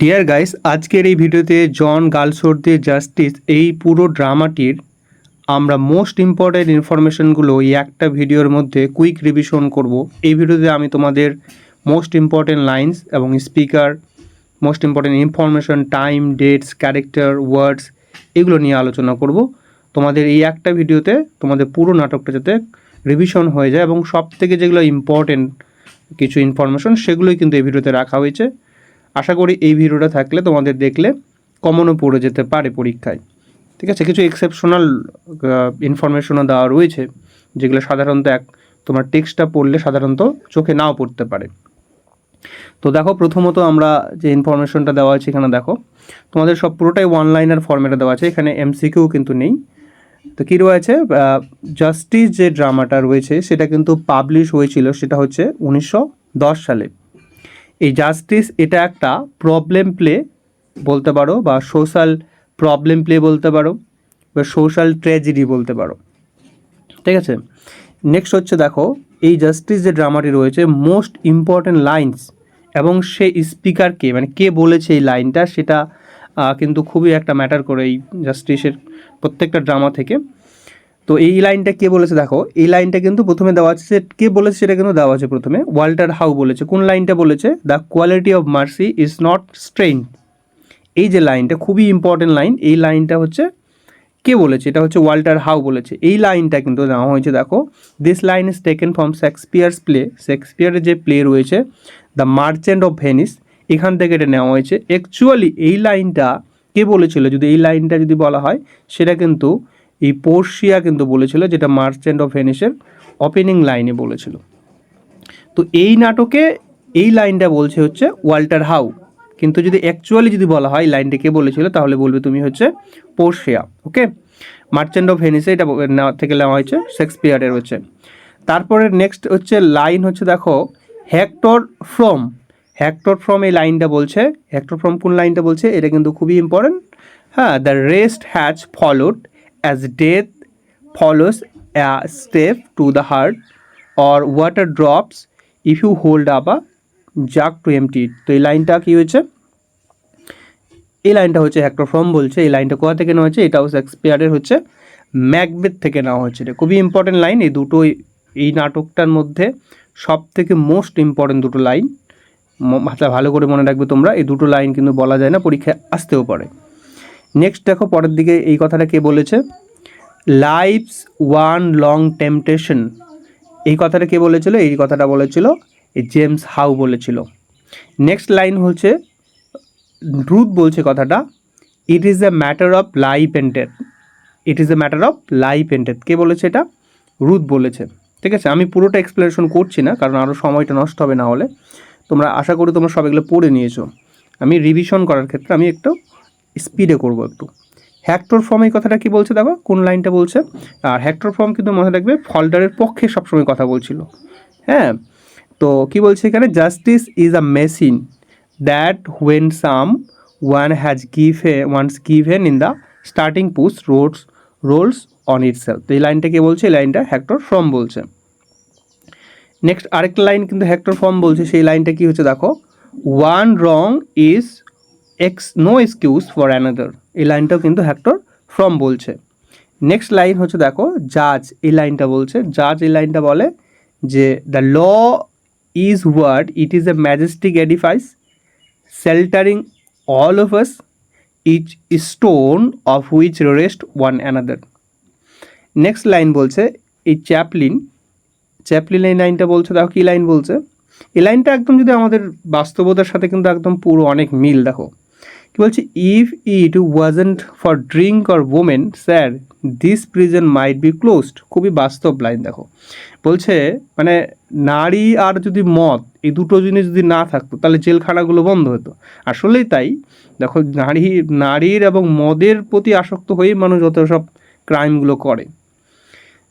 Deer guys আজকের এই ভিডিওতে জন গালসোর্দের জাস্টিস এই পুরো ড্রামাটির আমরা মোস্ট ইম্পর্ট্যান্ট ইনফরমেশনগুলো এই একটা ভিডিওর মধ্যে কুইক রিভিশন করব। এই ভিডিওতে আমি তোমাদের মোস্ট ইম্পর্ট্যান্ট লাইন্স এবং speaker most important information time dates character words এগুলো নিয়ে আলোচনা করব। তোমাদের এই একটা ভিডিওতে তোমাদের পুরো নাটকটা যাতে রিভিশন হয়ে যায় এবং সব থেকে যেগুলো ইম্পর্ট্যান্ট কিছু ইনফরমেশন সেগুলোই কিন্তু এই ভিডিওতে রাখা হয়েছে। আশা করি এই ভিডিওটা থাকলে তোমাদের দেখলে কমনও পড়ে যেতে পারে পরীক্ষায়। ঠিক আছে? কিছু এক্সেপশনাল ইনফরমেশনও দেওয়া রয়েছে, যেগুলো সাধারণত এক, তোমার টেক্সটটা পড়লে সাধারণত চোখে নাও পড়তে পারে। তো দেখো, প্রথমত আমরা যে ইনফরমেশনটা দেওয়া আছে এখানে দেখো, তোমাদের সব পুরোটাই ওয়ান ফর্মেটে দেওয়া আছে, এখানে এমসিকিউ কিন্তু নেই। তো কী রয়েছে? জাস্টিস যে ড্রামাটা রয়েছে, সেটা কিন্তু পাবলিশ হয়েছিল, সেটা হচ্ছে উনিশশো দশ সালে। এই জাস্টিস এটা একটা প্রবলেম প্লে বলতে পারো বা সোশ্যাল প্রবলেম প্লে বলতে পারো বা সোশ্যাল ট্র্যাজেডি বলতে পারো। ঠিক আছে? নেক্সট হচ্ছে দেখো, এই জাস্টিস যে ড্রামাটি রয়েছে মোস্ট ইম্পর্ট্যান্ট লাইন্স এবং সে স্পিকারকে মানে কে বলেছে এই লাইনটা সেটা কিন্তু খুবই একটা ম্যাটার করে এই জাস্টিসের প্রত্যেকটা ড্রামা থেকে। তো এই লাইনটা কে বলেছে দেখো, এই লাইনটা কিন্তু প্রথমে দেওয়া আছে যে কে বলেছে সেটা কিন্তু দেওয়া আছে প্রথমে। ওয়াল্টার হাউ বলেছে, কোন লাইনটা বলেছে? The quality of mercy is not strain এই যে লাইনটা, খুবই ইম্পর্টেন্ট লাইন, এই লাইনটা হচ্ছে কে বলেছে? এটা হচ্ছে ওয়াল্টার হাউ বলেছে। এই লাইনটা কিন্তু নেওয়া হয়েছে, দেখো। This line is taken from Shakespeare's play শেক্সপিয়ারের যে প্লে রয়েছে দ্য মার্চেন্ট অফ ভেনিস এখান থেকে এটা নেওয়া হয়েছে। অ্যাকচুয়ালি এই লাইনটা কে বলেছিল? যদি এই লাইনটা যদি বলা হয়, সেটা কিন্তু এই পোর্শিয়া কিন্তু বলেছিল, যেটা মার্চেন্ট অফ ভেনিসের ওপেনিং লাইনে বলেছিল। তো এই নাটকে এই লাইনটা বলছে হচ্ছে ওয়াল্টার হাউ। কিন্তু যদি অ্যাকচুয়ালি যদি বলা হয় লাইনটা কে বলেছিল, তাহলে বলবে তুমি হচ্ছে পোর্শিয়া ওকে মার্চেন্ট অফ ভেনিসে এটা থেকে নেওয়া হয়েছে, শেক্সপিয়ারের হচ্ছে। তারপরে নেক্সট হচ্ছে লাইন হচ্ছে দেখো হ্যাক্টর ফ্রম হ্যাক্টর ফ্রম এই লাইনটা বলছে হ্যাক্টর ফ্রম কোন লাইনটা বলছে, এটা কিন্তু খুবই ইম্পর্টেন্ট হ্যাঁ the rest has followed as death follows a step to the heart or water drops, if you hold up a jug to empty it. তো এই লাইনটা কি হয়েছে? এই লাইনটা হচ্ছে হ্যাক্টর ফ্রম বলছে। এই লাইনটা কোথা থেকে নেওয়া হয়েছে? এটাও শেক্সপিয়ারের হচ্ছে ম্যাকবেথ থেকে নেওয়া হয়েছে। খুবই ইম্পর্টেন্ট লাইন এই দুটো এই নাটকটার মধ্যে সব থেকে মোস্ট ইম্পর্টেন্ট দুটো লাইন ভালো করে মনে রাখবে তোমরা। এই দুটো লাইন কিন্তু বলা যায় না, পরীক্ষায় আসতেও পারে। নেক্সট দেখো, পরের দিকে এই কথাটা কে বলেছে? লাইফস ওয়ান লং টেম্পটেশন এই কথাটা কে বলেছিল? এই কথাটা বলেছিল জেমস হাউ বলেছিল। নেক্সট লাইন হচ্ছে রুথ বলছে কথাটা it is a matter of life and death it is a matter of life and death কে বলেছে এটা? রুথ বলেছে। ঠিক আছে? আমি পুরোটা এক্সপ্লেনেশন করছি না, কারণ আরও সময়টা নষ্ট হবে না হলে। তোমরা আশা করি তোমরা সব এগুলো পড়ে নিয়েছো। আমি রিভিশন করার ক্ষেত্রে আমি একটু স্পিডে করব একটু। হ্যাক্টর ফর্ম এই কথাটা কি বলছে দেখো? কোন লাইনটা বলছে? আর হ্যাক্টর ফর্ম কিন্তু মনে রাখবে ফল্ডারের পক্ষে সবসময় কথা বলছিল। হ্যাঁ? তো কি বলছে এখানে? Justice is a machine that when some one has give give once given in the starting push roads rolls on it self তো এই লাইনটা কে বলছে? এই লাইনটা হ্যাক্টর ফর্ম বলছে। নেক্সট আরেকটা লাইন কিন্তু হ্যাক্টর ফর্ম বলছে। সেই লাইনটা কি হচ্ছে দেখো? One wrong is ex no excuse for another এই লাইনটাও কিন্তু হ্যাক্টর ফ্রম বলছে। নেক্সট লাইন হচ্ছে দেখো জাজ এই লাইনটা বলছে। জাজ এই লাইনটা বলে যে the law is word it is a majestic edifice sheltering all of us, each stone of which rest one another next line বলছে এই চ্যাপলিন চ্যাপলিন এই লাইনটা বলছে দেখো কী লাইন বলছে। এই লাইনটা একদম যদি আমাদের বাস্তবতার সাথে কিন্তু একদম পুরো অনেক মিল দেখো। কি বলছে? If it wasn't for drink or women sir this prison might be closed খুবই বাস্তব লাইন দেখো। বলছে মানে নারী আর যদি মদ, এই দুটো জিনিস যদি না থাকতো, তাহলে জেলখানাগুলো বন্ধ হতো। আসলেই তাই। দেখো, নারী, নারীর এবং মদের প্রতি আসক্ত হয়েই মানুষ যত সব ক্রাইমগুলো করে।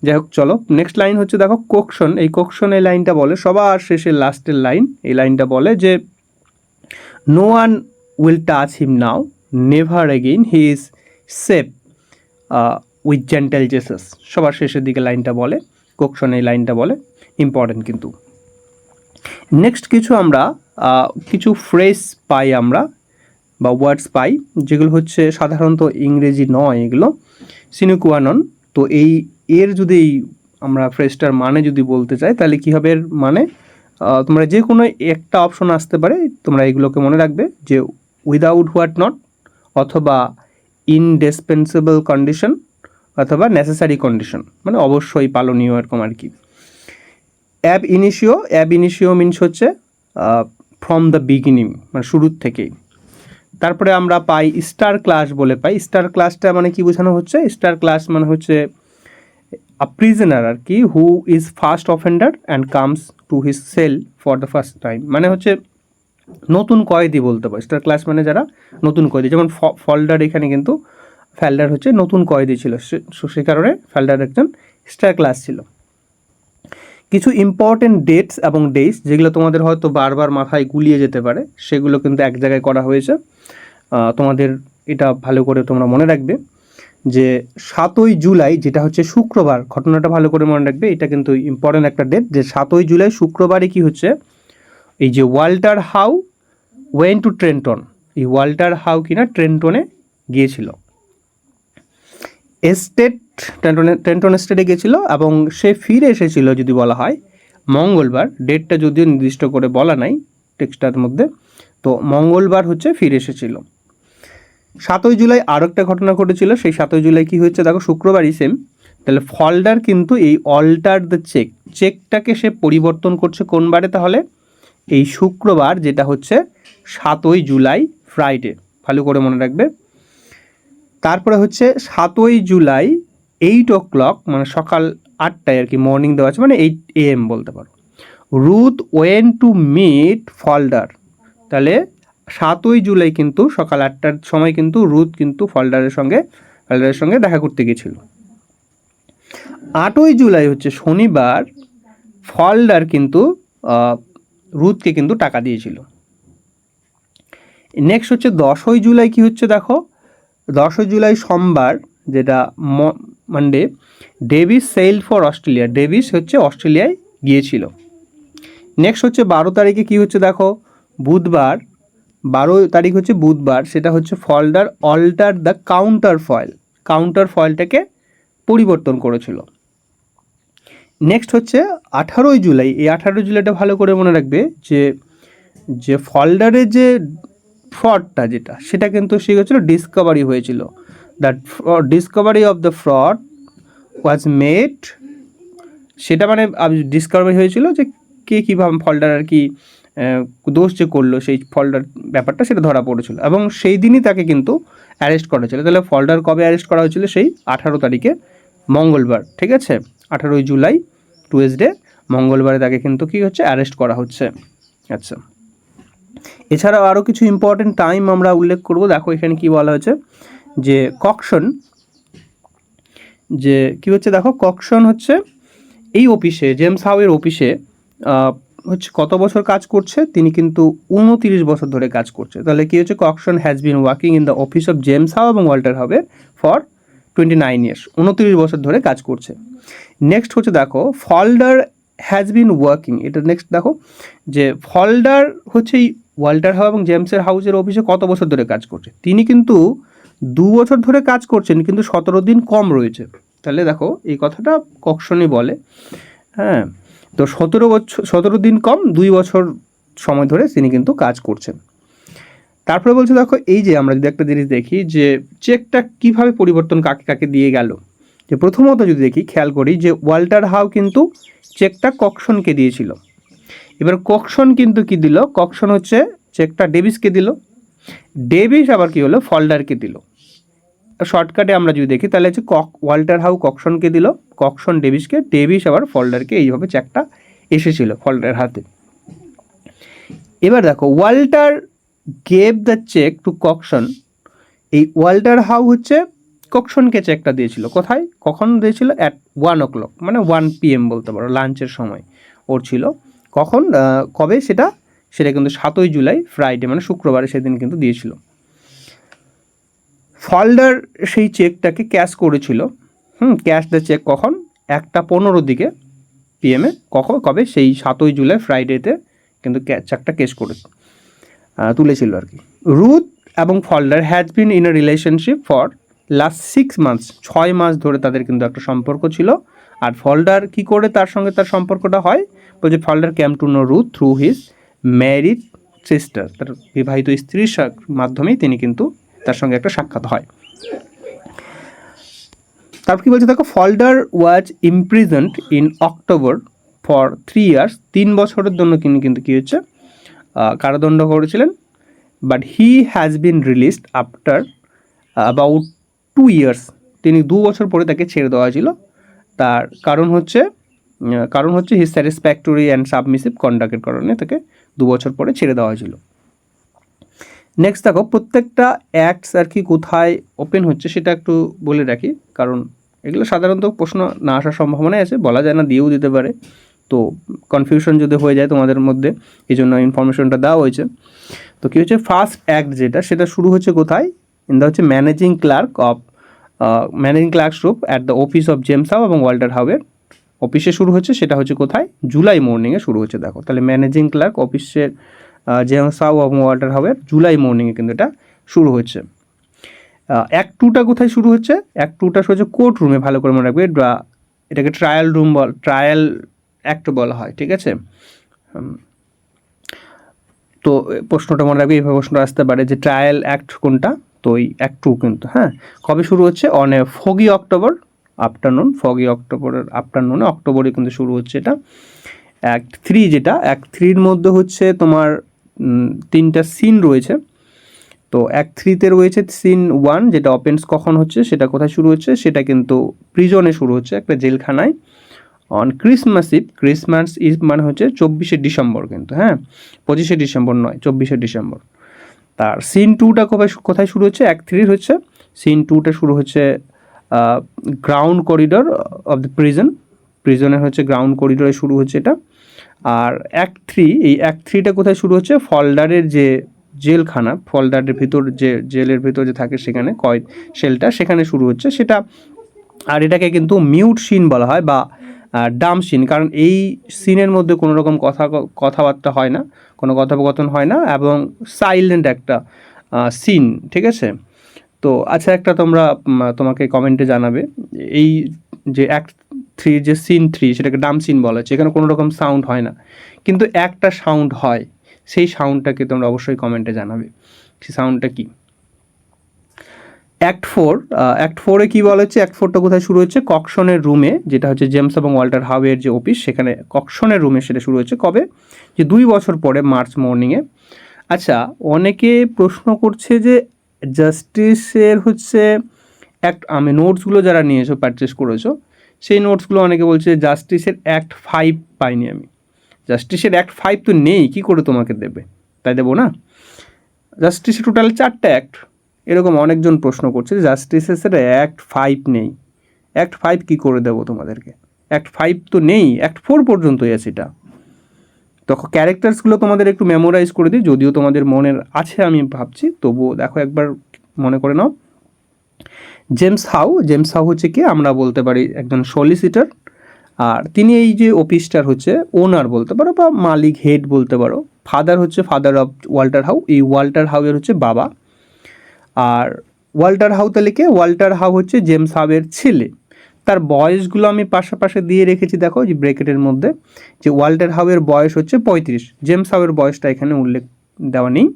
যাই হোক, চলো নেক্সট লাইন হচ্ছে, দেখো কোকশন এই কোকশন এই লাইনটা বলে, সবার শেষে লাস্টের লাইন এই লাইনটা বলে যে no one will touch him now never again he is safe with gentle Jesus সবার শেষের দিকে লাইনটা বলে, কোকশন এই লাইনটা বলে ইম্পর্টেন্ট কিন্তু। নেক্সট কিছু আমরা কিছু ফ্রেস পাই আমরা, বা ওয়ার্ডস পাই, যেগুলো হচ্ছে সাধারণত ইংরেজি নয় এগুলো। সিনুকুয়ানন, তো এই, এর যদি আমরা ফ্রেজটার মানে যদি বলতে চাই, তাহলে কী হবে এর মানে? তোমরা যে কোনো একটা অপশন আসতে পারে, তোমরা এগুলোকে মনে রাখবে যে উইদাউট হোয়াট নট অথবা ইনডিসপেন্সেবল কন্ডিশন অথবা নেসেসারি কন্ডিশন মানে অবশ্যই পালনীয় এরকম আর কি। Ab initio ab initio means হচ্ছে ফ্রম দ্য বিগিনিং মানে শুরুর থেকেই। তারপরে আমরা পাই স্টার ক্লাস বলে পাই। স্টার ক্লাসটা মানে কি বোঝানো হচ্ছে? স্টার ক্লাস মানে হচ্ছে প্রিজনার আর কি who is first offender and comes to his cell for the first time মানে হচ্ছে নতুন কয়েদি বলতে পারো স্টার ক্লাস মানে যারা নতুন কয়েদি, যেমন ফল্ডার এখানে কিন্তু ফ্যালডার হচ্ছে নতুন কয়েদি ছিল, সে- কারণে ফ্যালডার একজন স্টার ক্লাস ছিল। কিছু ইম্পর্টেন্ট ডেটস এবং ডেটস যেগুলো তোমাদের হয়তো বারবার মাথায় গুলিয়ে যেতে পারে, সেগুলো কিন্তু এক জায়গায় করা হয়েছে। তোমাদের এটা ভালো করে তোমরা মনে রাখবে যে সাতই জুলাই যেটা হচ্ছে শুক্রবার, ঘটনাটা ভালো করে মনে রাখবে, এটা কিন্তু ইম্পর্টেন্ট একটা ডেট যে সাতই জুলাই শুক্রবারে কি হচ্ছে এই যে Walter Howe went to Trenton, এই ওয়াল্টার হাউ কিনা ট্রেন্টনে গিয়েছিল। এস্টেট, ট্রেন্টনে, ট্রেন্টন স্টেটে গেছিল এবং সে ফিরে এসেছিল যদি বলা হয় মঙ্গলবার। ডেটটা যদিও নির্দিষ্ট করে বলা নাই টেক্সটার মধ্যে, তো মঙ্গলবার হচ্ছে ফিরে এসেছিল। সাতই জুলাই আরও একটা ঘটনা ঘটেছিল, সেই সাতই জুলাই কি হয়েছে দেখো, শুক্রবারই সেম তাহলে ফল্ডার কিন্তু এই অল্টার দ্য চেক, চেকটাকে সে পরিবর্তন করছে কোন বারে তাহলে? এই শুক্রবার যেটা হচ্ছে সাতই জুলাই ফ্রাইডে ভালো করে মনে রাখবে। তারপরে হচ্ছে সাতই জুলাই এইট ও ক্লক মানে সকাল আটটায় আর কি মর্নিং দেওয়া আছে মানে এইট এ এম বলতে পারো। Ruth went to meet Falder তাহলে সাতই জুলাই কিন্তু সকাল আটটার সময় কিন্তু রুথ কিন্তু ফল্ডারের সঙ্গে ফল্ডারের সঙ্গে দেখা করতে গেছিল আটই জুলাই হচ্ছে শনিবার ফল্ডার কিন্তু রুথকে কিন্তু টাকা দিয়েছিল। নেক্সট হচ্ছে দশই জুলাই, কি হচ্ছে দেখো? দশই জুলাই সোমবার যেটা Monday Davis sail for Australia Davis হচ্ছে অস্ট্রেলিয়ায় গিয়েছিল। নেক্সট হচ্ছে বারো তারিখে কি হচ্ছে দেখো? বুধবার, বারো তারিখ হচ্ছে বুধবার, সেটা হচ্ছে Falder alter the counterfoil কাউন্টার ফয়েলটাকে পরিবর্তন করেছিল। নেক্সট হচ্ছে আঠারোই জুলাই। এই আঠারোই জুলাইটা ভালো করে মনে রাখবে যে যে ফল্ডারের যে ফ্রডটা যেটা, সেটা কিন্তু সে হচ্ছিল ডিসকভারি হয়েছিল। That discovery of the fraud was made সেটা মানে ডিসকভারি হয়েছিল যে কে কীভাবে ফল্ডার আর কি দোষ যে করল সেই ফল্ডার ব্যাপারটা, সেটা ধরা পড়েছিল। এবং সেই দিনই তাকে কিন্তু অ্যারেস্ট করা হয়েছিল। তাহলে ফল্ডার কবে অ্যারেস্ট করা হয়েছিল? সেই আঠারো তারিখে, মঙ্গলবার। ঠিক আছে? আঠারোই জুলাই, টুয়েসডে, মঙ্গলবারে তাকে কিন্তু কী হচ্ছে? অ্যারেস্ট করা হচ্ছে। আচ্ছা। এছাড়াও আরও কিছু ইম্পর্টেন্ট টাইম আমরা উল্লেখ করব। দেখো এখানে কি বলা হয়েছে? যে ককশন, যে কি হচ্ছে দেখো? ককশন হচ্ছে এই অফিসে, জেমস হাউয়ের অফিসে হচ্ছে কত বছর কাজ করছে? তিনি কিন্তু উনতিরিশ বছর ধরে কাজ করছে। তাহলে কি হচ্ছে? Cokeson has been working in the office of James How এবং ওয়াল্টার হাউয়ের ফর টোয়েন্টি নাইন ইয়ার্স উনত্রিশ বছর ধরে কাজ করছে। নেক্সট হচ্ছে দেখো ফল্ডার হ্যাজ বিন ওয়ার্কিং এটা নেক্সট দেখো, যে ফল্ডার হচ্ছে এই ওয়াল্টার হাউ এবং জেমসের হাউসের অফিসে কত বছর ধরে কাজ করছে। তিনি কিন্তু দু বছর ধরে কাজ করছেন, কিন্তু সতেরো দিন কম রয়েছে। তাহলে দেখো, এই কথাটা ককশনই বলে। হ্যাঁ তো সতেরো বছর, সতেরো দিন কম, দুই বছর সময় ধরে তিনি কিন্তু কাজ করছেন। তারপরে বলছে, দেখো, এই যে আমরা যদি একটা জিনিস দেখি যে চেকটা কীভাবে পরিবর্তন কাকে কাকে দিয়ে গেল, যে প্রথমত যদি দেখি, খেয়াল করি যে ওয়াল্টার হাউ কিন্তু চেকটা ককশনকে দিয়েছিল। এবার ককশন কিন্তু কি দিল? ককশন হচ্ছে চেকটা ডেভিসকে দিল। ডেভিস আবার কি হলো? ফল্ডারকে দিল। শর্টকাটে আমরা যদি দেখি, তাহলে হচ্ছে কক, ওয়াল্টার হাউ ককশনকে দিল, ককশন ডেভিসকে, ডেভিস আবার ফল্ডারকে এইভাবে চেকটা এসেছিল ফল্ডারের হাতে। এবার দেখো, Walter gave the check to Cokeson এই ওয়াল্টার হাউ হচ্ছে ককশনকে চেকটা দিয়েছিল। কোথায়? কখন দিয়েছিল? অ্যাট ওয়ান ও ক্লক মানে ওয়ান পিএম বলতে পারো লাঞ্চের সময়। ওর ছিল। কখন? কবে সেটা? সেটা কিন্তু সাতই জুলাই ফ্রাইডে মানে শুক্রবারে সেদিন কিন্তু দিয়েছিল। ফল্ডার সেই চেকটাকে ক্যাশ করেছিল। হুম ক্যাশ দ্য চেক কখন? একটা পনেরো দিকে পিএমে কখন? কবে? সেই সাতই জুলাই ফ্রাইডেতে কিন্তু চেকটা ক্যাশ করে আহ, তুলেছিল আর কি। রুথ এবং Falder has been in a relationship for last six months ছয় মাস ধরে তাদের কিন্তু একটা সম্পর্ক ছিল। আর ফল্ডার কি করে তার সঙ্গে তার সম্পর্কটা হয়? বলছে Falder came to know Ruth through his married sister তার বিবাহিত স্ত্রীর মাধ্যমেই তিনি কিন্তু তার সঙ্গে একটা সাক্ষাৎ হয়। তারপর কি বলছে দেখো, Falder was imprisoned in October for three years তিন বছরের জন্য তিনি কিন্তু কী হচ্ছে কারাদণ্ড করেছিলেন but he has been released after about two years তিনি দু বছর পরে তাকে ছেড়ে দেওয়া হয়েছিল। তার কারণ হচ্ছে কারণ হচ্ছে হি স্যাটিসফ্যাক্টরি অ্যান্ড সাবমিসিভ কন্ডাক্টের কারণে তাকে দু বছর পরে ছেড়ে দেওয়া হয়েছিল। নেক্সট দেখো, প্রত্যেকটা অ্যাক্টস আর কি কোথায় ওপেন হচ্ছে সেটা একটু বলে রাখি। কারণ এগুলো সাধারণত প্রশ্ন না আসার সম্ভাবনাই আছে, বলা যায় না, দিয়েও দিতে পারে। তো কনফিউশন যদি হয়ে যায় তোমাদের মধ্যে, এই জন্য ইনফরমেশনটা দেওয়া হয়েছে। তো কী হচ্ছে ফার্স্ট অ্যাক্ট যেটা, সেটা শুরু হচ্ছে কোথায়? ইন দ্য হচ্ছে managing clerk of managing clerk group at the office of James How এবং ওয়াল্টার হাউয়ের অফিসে শুরু হচ্ছে, সেটা হচ্ছে কোথায়? জুলাই মর্নিংয়ে শুরু হচ্ছে, দেখো। তাহলে ম্যানেজিং ক্লার্ক অফিসের জেমস হাউ এবং ওয়াল্টার হাউয়ের জুলাই মর্নিংয়ে কিন্তু এটা শুরু হচ্ছে। এক টুটা কোথায় শুরু হচ্ছে? এক টুটা হচ্ছে কোর্ট রুমে ভালো করে মনে রাখবে। এটাকে ট্রায়াল রুম বল ট্রায়াল অ্যাক্ট বলা হয়, ঠিক আছে? তো প্রশ্নটা মনে রাখবে, এইভাবে প্রশ্ন আসতে পারে যে ট্রায়াল অ্যাক্ট কোনটা? তো ওই অ্যাক্ট টু কিন্তু হ্যাঁ? কবে শুরু হচ্ছে? On foggy October afternoon foggy অক্টোবরের আফটারনুনে অক্টোবরে কিন্তু শুরু হচ্ছে এটা। অ্যাক্ট থ্রি যেটা অ্যাক্ট থ্রির মধ্যে হচ্ছে তোমার তিনটা সিন রয়েছে। তো অ্যাক্ট থ্রিতে রয়েছে সিন ওয়ান যেটা অপেন্স কখন হচ্ছে, সেটা কোথায় শুরু হচ্ছে, সেটা কিন্তু প্রিজনে শুরু হচ্ছে, একটা জেলখানায়। On Christmas Eve Christmas Eve মানে হচ্ছে চব্বিশে ডিসেম্বর কিন্তু হ্যাঁ? পঁচিশে ডিসেম্বর নয়, চব্বিশে ডিসেম্বর। তার সিন টুটা কোথায় কোথায় শুরু হচ্ছে? এক থ্রির হচ্ছে। সিন টুটা শুরু হচ্ছে ground corridor of the prison প্রিজনের হচ্ছে গ্রাউন্ড করিডরে শুরু হচ্ছে এটা। আর এক থ্রি এই এক থ্রিটা কোথায় শুরু হচ্ছে? ফলডারের যে জেলখানা ফলডারের ভিতর যে জেলের ভিতর যে থাকে সেখানে কয়েদ শেলটা সেখানে শুরু হচ্ছে। সেটা আর এটাকে কিন্তু মিউট সিন বলা হয় বা ডাম সিন কারণ এই সিনের মধ্যে কোনো রকম কথা কথাবার্তা হয় না, কোনো কথোপকথন হয় না, এবং সাইলেন্ট একটা সিন ঠিক আছে? তো আচ্ছা একটা তোমরা তোমাকে কমেন্টে জানাবে, এই যে অ্যাক্ট থ্রি যে সিন থ্রি সেটাকে ডাম সিন বলা হচ্ছে, এখানে কোনো রকম সাউন্ড হয় না। কিন্তু একটা সাউন্ড হয়, সেই সাউন্ডটাকে তোমরা অবশ্যই কমেন্টে জানাবে। সেই সাউন্ডটা কী? অ্যাক্ট ফোর অ্যাক্ট ফোরে কী বলা হচ্ছে? অ্যাক্ট ফোরটা কোথায় শুরু হচ্ছে? ককশনের রুমে যেটা হচ্ছে জেমস এবং ওয়াল্টার হাওয়ের যে অফিস সেখানে ককশনের রুমে সেটা শুরু হচ্ছে। কবে? যে দুই বছর পরে মার্চ মর্নিংয়ে আচ্ছা অনেকে প্রশ্ন করছে যে জাস্টিসের হচ্ছে অ্যাক্ট আমি নোটসগুলো যারা নিয়েছো পারচেস করেছ, সেই নোটসগুলো অনেকে বলছে জাস্টিসের অ্যাক্ট ফাইভ পাইনি আমি। জাস্টিসের অ্যাক্ট ফাইভ তো নেই, কী করে তোমাকে দেবে? তাই দেবো না? জাস্টিসের টোটাল চারটে অ্যাক্ট এরকম অনেকজন প্রশ্ন করছে যে জাস্টিসের অ্যাক্ট ফাইভ নেই। অ্যাক্ট ফাইভ কী করে দেবো তোমাদেরকে? অ্যাক্ট ফাইভ তো নেই অ্যাক্ট ফোর পর্যন্তই আছে এটা। তখন ক্যারেক্টার্সগুলো তোমাদের একটু মেমোরাইজ করে দিই, যদিও তোমাদের মনের আছে আমি ভাবছি, তবুও দেখো একবার মনে করে নাও। জেমস হাউ জেমস হাউ হচ্ছে কি? আমরা বলতে পারি একজন সলিসিটার আর তিনি এই যে অফিসটার হচ্ছে ওনার বলতে পারো বা মালিক হেড বলতে পারো। ফাদার হচ্ছে ফাদার অফ ওয়াল্টার হাউ এই ওয়াল্টার হাউয়ের হচ্ছে বাবা। আর ওয়াল্টার হাউ তাহলে কে? ওয়াল্টার হাউ হচ্ছে জেমস হাউয়ের ছেলে। তার বয়সগুলো আমি পাশাপাশি দিয়ে রেখেছি, দেখো যে ব্রেকেটের মধ্যে, যে ওয়াল্টার হাউয়ের বয়স হচ্ছে পঁয়ত্রিশ। জেমস হাউয়ের বয়সটা এখানে উল্লেখ দেওয়া নেই।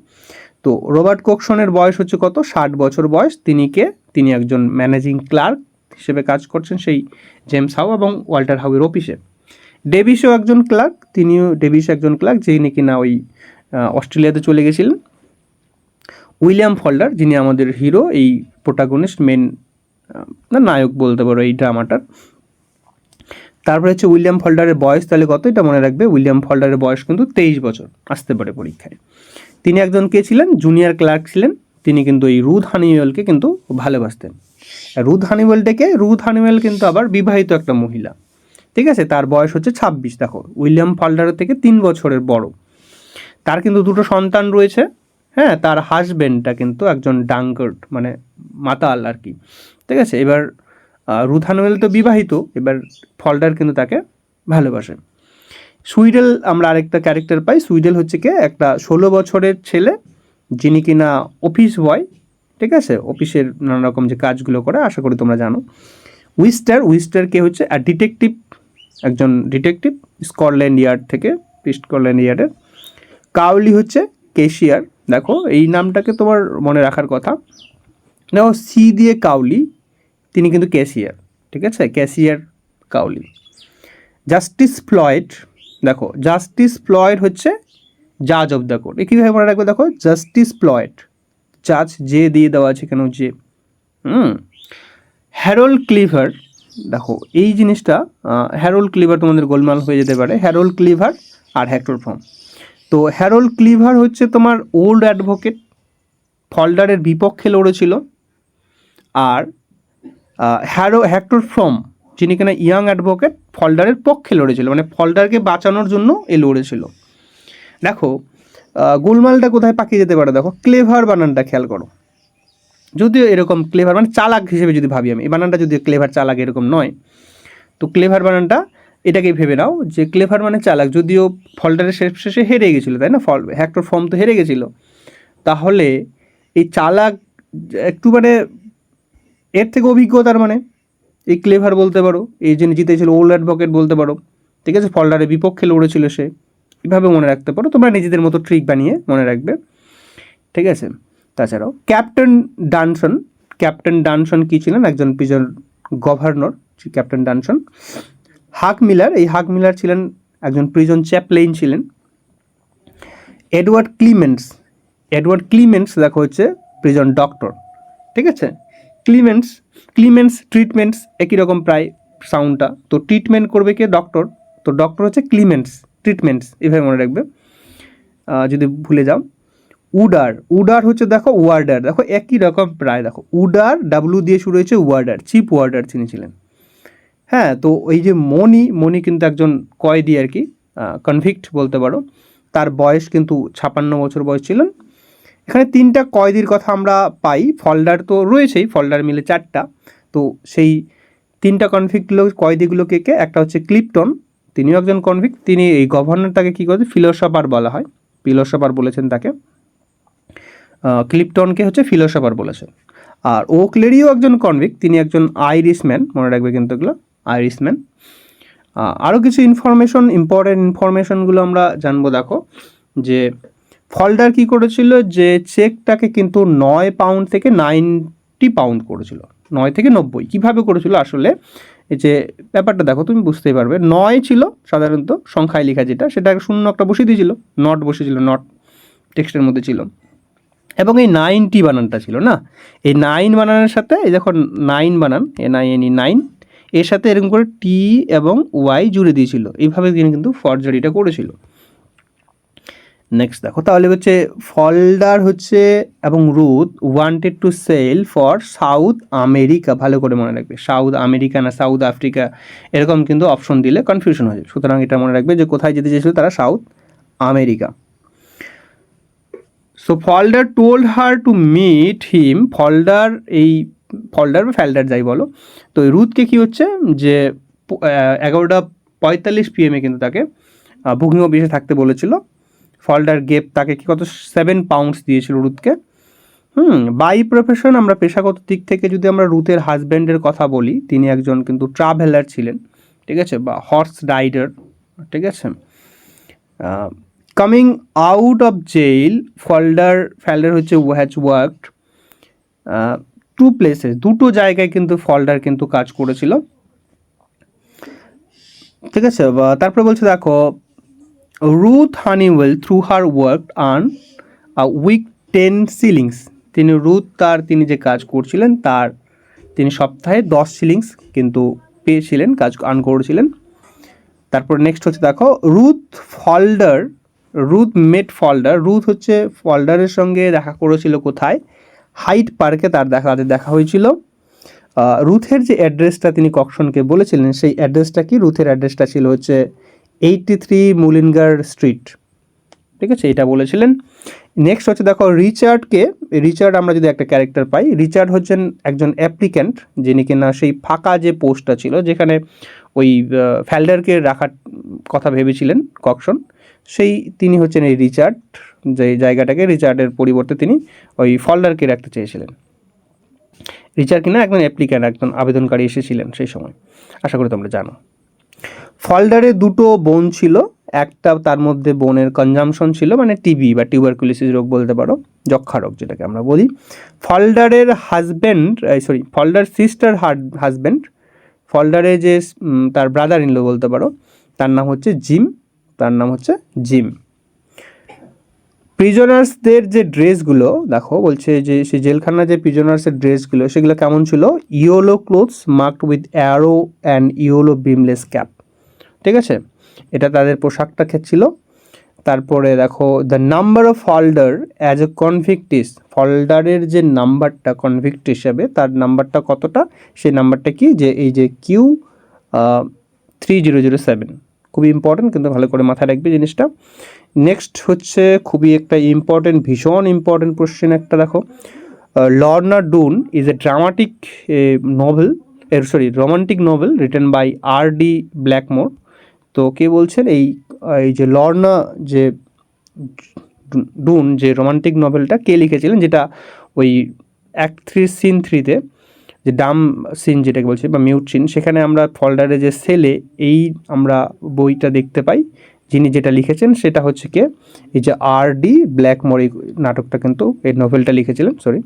তো রবার্ট কোকসনের বয়স হচ্ছে কত? ষাট বছর বয়স। তিনি কে? তিনি একজন ম্যানেজিং ক্লার্ক হিসেবে কাজ করছেন সেই জেমস হাউ এবং ওয়াল্টার হাউয়ের অফিসে। ডেভিসও একজন ক্লার্ক, তিনিও ডেভিস একজন ক্লার্ক যিনি কিনা ওই অস্ট্রেলিয়াতে চলে গেছিলেন। উইলিয়াম ফল্ডার যিনি আমাদের হিরো, এই প্রোটাগনিস্ট মেন না, নায়ক বলতে পারো এই ড্রামাটার তারপরে হচ্ছে উইলিয়াম ফল্ডারের বয়স তাহলে কত? এটা মনে রাখবে, উইলিয়াম ফল্ডারের বয়স কিন্তু তেইশ বছর আসতে পারে পরীক্ষায়। তিনি একজন কে ছিলেন? জুনিয়র ক্লার্ক ছিলেন। তিনি কিন্তু এই রুথ হানিওয়েলকে কিন্তু ভালোবাসতেন। রুথ হানিওয়েলটাকে রুথ হানিওয়েল কিন্তু আবার বিবাহিত একটা মহিলা। ঠিক আছে? তার বয়স হচ্ছে ছাব্বিশ, দেখো। উইলিয়াম ফল্ডারের থেকে তিন বছরের বড়। তার কিন্তু দুটো সন্তান রয়েছে। হ্যাঁ তার হাজবেন্ডটা কিন্তু একজন ডাঙ্গার্ড মানে মাতাল আর কি। ঠিক আছে এবার আহ, রুথ হানুয়েল তো বিবাহিত এবার ফল্ডার কিন্তু তাকে ভালোবাসে। সুইডেল আমরা আরেকটা ক্যারেক্টার পাই সুইডেল হচ্ছে কে? একটা ষোলো বছরের ছেলে যিনি কিনা অফিস বয় ঠিক আছে? অফিসের নানা রকম যে কাজগুলো করে আশা করি তোমরা জানো। উইস্টার উইস্টার কে হচ্ছে আর ডিটেকটিভ একজন ডিটেকটিভ স্কটল্যান্ড ইয়ার্ড থেকে স্কটল্যান্ড ইয়ার্ডের কাউলি হচ্ছে কেশিয়ার দেখো, এই নামটাকে তোমার মনে রাখার কথা। দেখো সি দিয়ে কাউলি, তিনি কিন্তু ক্যাশিয়ার, ঠিক আছে? Cashier Cowley. জাস্টিস ফ্লয়েড, দেখো, জাস্টিস ফ্লয়েড হচ্ছে জাজ অফ দ্য কোর্ট। কীভাবে মনে রাখবে দেখো? জাস্টিস ফ্লয়েড, জাজ যে দিয়ে দেওয়া আছে কেন যে। হুম? হ্যারোল ক্লিভার, দেখো, এই জিনিসটা হ্যারোল ক্লিভার তোমাদের গোলমাল হয়ে যেতে পারে। হ্যারোল ক্লিভার আর হ্যাক্টর ফর্ম। তো হ্যারোল ক্লিভার হচ্ছে তোমার ওল্ড অ্যাডভোকেট, ফল্ডারের বিপক্ষে লড়েছিল। আর হ্যারো, হ্যাক্টর ফ্রম, যিনি কিনা ইয়াং অ্যাডভোকেট, ফল্ডারের পক্ষে লড়েছিল মানে ফল্ডারকে বাঁচানোর জন্য এ লড়েছিল। দেখো গোলমালটা কোথায় পাকিয়ে যেতে পারে দেখো, ক্লেভার বানানটা খেয়াল করো। যদিও এরকম ক্লেভার মানে চালাক হিসেবে যদি ভাবি আমি, এই বানানটা যদি ক্লেভার, চালাক এরকম নয়, তো ক্লেভার বানানটা এটাকেই ভেবে নাও যে ক্লেভার মানে চালাক। যদিও ফল্ডারের শেষ শেষে হেরে গেছিল, তাই না? ফল হ্যাক্টর ফর্ম তো হেরে গেছিল। তাহলে এই চালাক একটু মানে এর থেকে অভিজ্ঞতার মানে। এই ক্লেভার বলতে পারো, এই যিনি জিতেছিল ওল্ড অ্যাডভোকেট বলতে পারো, ঠিক আছে? ফল্ডারের বিপক্ষে লড়েছিল সে। এভাবে মনে রাখতে পারো, তোমরা নিজেদের মতো ট্রিক বানিয়ে মনে রাখবে। ঠিক আছে? তাছাড়াও ক্যাপ্টেন ডানসন ক্যাপ্টেন ডানসন কী ছিলেন? একজন পিজন গভর্নর ক্যাপ্টেন ডানসন। হাক মিলার, এই হাক মিলার ছিলেন একজন প্রিজন চ্যাপলেইন ছিলেন। এডওয়ার্ড ক্লিমেন্টস এডওয়ার্ড ক্লিমেন্টস দেখো হচ্ছে প্রিজন ডক্টর ঠিক আছে? ক্লিমেন্টস ক্লিমেন্টস ট্রিটমেন্টস একই রকম প্রায় সাউন্ডটা তো ট্রিটমেন্ট করবে কে? ডক্টর তো ডক্টর হচ্ছে ক্লিমেন্টস ট্রিটমেন্টস এভাবে মনে রাখবে। যদি ভুলে যাও। উডার উডার হচ্ছে দেখো ওয়ার্ডার দেখো একই রকম প্রায়, দেখো। উডার ডাব্লু দিয়ে শুরু হয়েছে ওয়ার্ডার চিপ ওয়ার্ডার তিনি ছিলেন। হ্যাঁ তো এই যে মনি মনি কিন্তু একজন কয়েদি আর কি কনভিক্ট বলতে পারো। তার বয়স কিন্তু ছাপান্ন বছর বয়স ছিলেন। এখানে তিনটা কয়েদির কথা আমরা পাই। ফল্ডার তো রয়েছেই ফল্ডার মিলে চারটা। তো সেই তিনটা কনভিক্টগুলো কয়েদিগুলো কে কে? একটা হচ্ছে ক্লিপটন, তিনিও একজন কনভিক্ট তিনি এই গভর্নর তাকে কী করেছে? ফিলোসফার বলা হয়। ফিলোসফার বলেছেন তাকে। ক্লিপটনকে হচ্ছে ফিলোসফার বলেছেন। আর ওকলেরিও একজন কনভিক্ট তিনি একজন আইরিশম্যান মনে রাখবে কিন্তু এগুলো। আইরিশম্যান। আরও কিছু ইনফরমেশন ইম্পর্টেন্ট ইনফরমেশনগুলো আমরা জানব, দেখো, যে ফল্ডার কি করেছিল? যে চেকটাকে কিন্তু নয় পাউন্ড থেকে নাইনটি পাউন্ড করেছিল। নয় থেকে নব্বই। কীভাবে করেছিল? আসলে এই যে ব্যাপারটা দেখো, তুমি বুঝতেই পারবে। নয় ছিল সাধারণত সংখ্যায় লেখা যেটা, সেটা শূন্য একটা বসিয়ে দিয়েছিল। নট বসেছিল নট টেক্সটের মধ্যে ছিল। এবং এই নাইনটি বানানটা ছিল, না? এই নাইন বানানের সাথে, এই দেখো নাইন বানান N I N E nine এর সাথে এরকম করে টি এবং ওয়াই জুড়ে দিয়েছিল। এইভাবে তিনি কিন্তু ফর্জারিটা করেছিল। নেক্সট দেখো, তাহলে হচ্ছে ফলডার হচ্ছে এবং Ruth wanted to sail for South America ভালো করে মনে রাখবে। সাউথ আমেরিকা না সাউথ আফ্রিকা এরকম কিন্তু অপশন দিলে কনফিউশন হয়ে যাবে। সুতরাং এটা মনে রাখবে যে কোথায় যেতে চেয়েছিল তারা? South America so Falder told her to meet him Falder এই ফল্ডার বা ফ্যাল্ডার যাই বলো, তো রুথকে কী হচ্ছে? যে এগারোটা পঁয়তাল্লিশ পিএমে কিন্তু তাকে বুকিং অফিসে থাকতে বলেছিল। ফল্ডার গেপ তাকে কি কত? সেভেন পাউন্ডস দিয়েছিল রুথকে হুম বাই প্রফেশন আমরা পেশাগত দিক থেকে যদি আমরা রুথের হাজব্যান্ডের কথা বলি, তিনি একজন কিন্তু ট্রাভেলার ছিলেন, ঠিক আছে? বা হর্স রাইডার ঠিক আছে? Coming out of jail Falder Falder হচ্ছে হ্যাজ ওয়ার্কড টু প্লেসেস দুটো জায়গায় কিন্তু ফল্ডার কিন্তু কাজ করেছিল। ঠিক আছে তারপরে বলছে, দেখো Ruth Honeywell through her work earn week ten shillings তিনি রুথ তার, তিনি যে কাজ করছিলেন, তার তিনি সপ্তাহে দশ সিলিংস কিন্তু পেয়েছিলেন, কাজ আর্ন করেছিলেন। তারপর নেক্সট হচ্ছে, দেখো Ruth Falder Ruth met Falder Ruth হচ্ছে ফল্ডারের সঙ্গে দেখা করেছিল কোথায়? হাইট পার্কে তার দেখা দেখা হয়েছিল। রুথের যে অ্যাড্রেসটা তিনি ককশনকে বলেছিলেন, সেই অ্যাড্রেসটা কি? রুথের অ্যাড্রেসটা ছিল হচ্ছে এইটটি থ্রি মুলিনগার স্ট্রিট। ঠিক আছে? এটা বলেছিলেন। নেক্সট হচ্ছে, দেখো, রিচার্ডকে, রিচার্ড আমরা যদি একটা ক্যারেক্টার পাই, রিচার্ড হচ্ছেন একজন অ্যাপ্লিক্যান্ট, যিনি কিনা সেই ফাঁকা যে পোস্টটা ছিল, যেখানে ওই ফ্যাল্ডারকে রাখার কথা ভেবেছিলেন ককশন, সেই তিনি হচ্ছেন এই রিচার্ড। যে জায়গাটাকে রিচার্ডের পরিবর্তে তিনি ওই ফল্ডারকে রাখতে চেয়েছিলেন। রিচার্ড কিনা একজন অ্যাপ্লিক্যান্ট, একজন আবেদনকারী এসেছিলেন সেই সময়। আশা করি তোমরা জানো। ফল্ডারে দুটো বোন ছিল। একটা তার মধ্যে বোনের কনজামশন ছিল মানে টিবি বা টিউবারকুলিসিস রোগ বলতে পারো যক্ষা রোগ যেটাকে আমরা বলি। ফল্ডারের husband sorry Falder sister heard husband ফল্ডারে যে তার ব্রাদার ইনলো বলতে পারো, তার নাম হচ্ছে জিম, তার নাম হচ্ছে জিম। প্রিজনার্সদের যে ড্রেসগুলো, দেখো, বলছে যে সেই জেলখানার যে প্রিজনার্সের ড্রেসগুলো, সেগুলো কেমন ছিল? Yellow clothes marked with arrow and yellow brimless cap ঠিক আছে? এটা তাদের পোশাকটা ছিল। তারপরে দেখো the number of Falder as a convict is ফল্ডারের যে নাম্বারটা কনভিক্ট হিসাবে, তার নাম্বারটা কতটা? সেই নাম্বারটা কি? যে এই যে Q three zero zero seven খুবই ইম্পর্টেন্ট কিন্তু ভালো করে মাথায় রাখবে জিনিসটা। নেক্সট হচ্ছে খুবই একটা ইম্পর্টেন্ট ভীষণ ইম্পর্টেন্ট কোশ্চেন একটা দেখো। Lorna Doone is a dramatic novel এর sorry romantic novel written by R D Blackmore তো কে বলছেন? এই এই যে লর্না যে ডুন যে রোমান্টিক নভেলটা কে লিখেছিলেন? যেটা ওই অ্যাক্ট থ্রি সিন থ্রিতে যে ডাম সিন যেটাকে বলছে বা মিউট সিন, সেখানে আমরা ফল্ডারে যে সেলে এই আমরা বইটা দেখতে পাই। যিনি যেটা লিখেছেন সেটা হচ্ছে কে? এই যে আর ডি ব্ল্যাকমোর এই নাটকটা কিন্তু, এই নভেলটা লিখেছিলেন সরি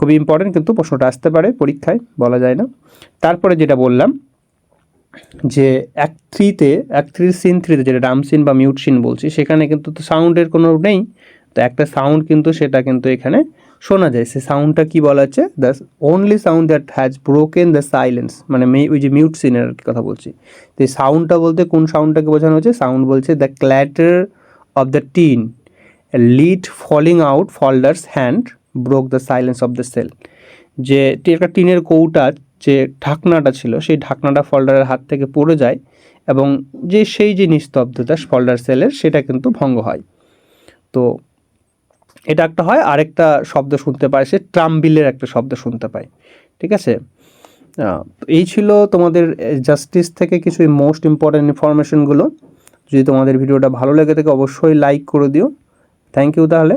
খুবই ইম্পর্টেন্ট কিন্তু প্রশ্নটা আসতে পারে পরীক্ষায়, বলা যায় না। তারপরে যেটা বললাম, যে এক থ্রিতে, এক থ্রি সিন থ্রিতে যেটা ডাম সিন বা মিউট সিন বলছি, সেখানে কিন্তু তো সাউন্ডের কোনো নেই। তো একটা সাউন্ড কিন্তু সেটা কিন্তু এখানে শোনা যায়, সে সাউন্ডটা কি বলা হচ্ছে the only sound that has broken the silence মানে ওই যে মিউট সিনের কথা বলছি। তো এই সাউন্ডটা বলতে কোন সাউন্ডটাকে বোঝানো হচ্ছে? সাউন্ড বলছে the clatter of the tin lid falling out Falder's hand broke the silence of the cell যে একটা টিনের কৌটা যে ঢাকনাটা ছিল, সেই ঢাকনাটা ফল্ডারের হাত থেকে পড়ে যায় এবং যে সেই যে নিস্তব্ধতা ফল্ডার সেলের সেটা কিন্তু ভঙ্গ হয়। তো এটা একটা হয়, আরেকটা শব্দ শুনতে পায়, সে ট্রাম্বিলের একটা শব্দ শুনতে পায়। ঠিক আছে? এই ছিল তোমাদের জাস্টিস থেকে কিছু মোস্ট ইম্পর্ট্যান্ট ইনফরমেশনগুলো যদি তোমাদের ভিডিওটা ভালো লেগে থাকে, অবশ্যই লাইক করে দিও। থ্যাংক ইউ তাহলে।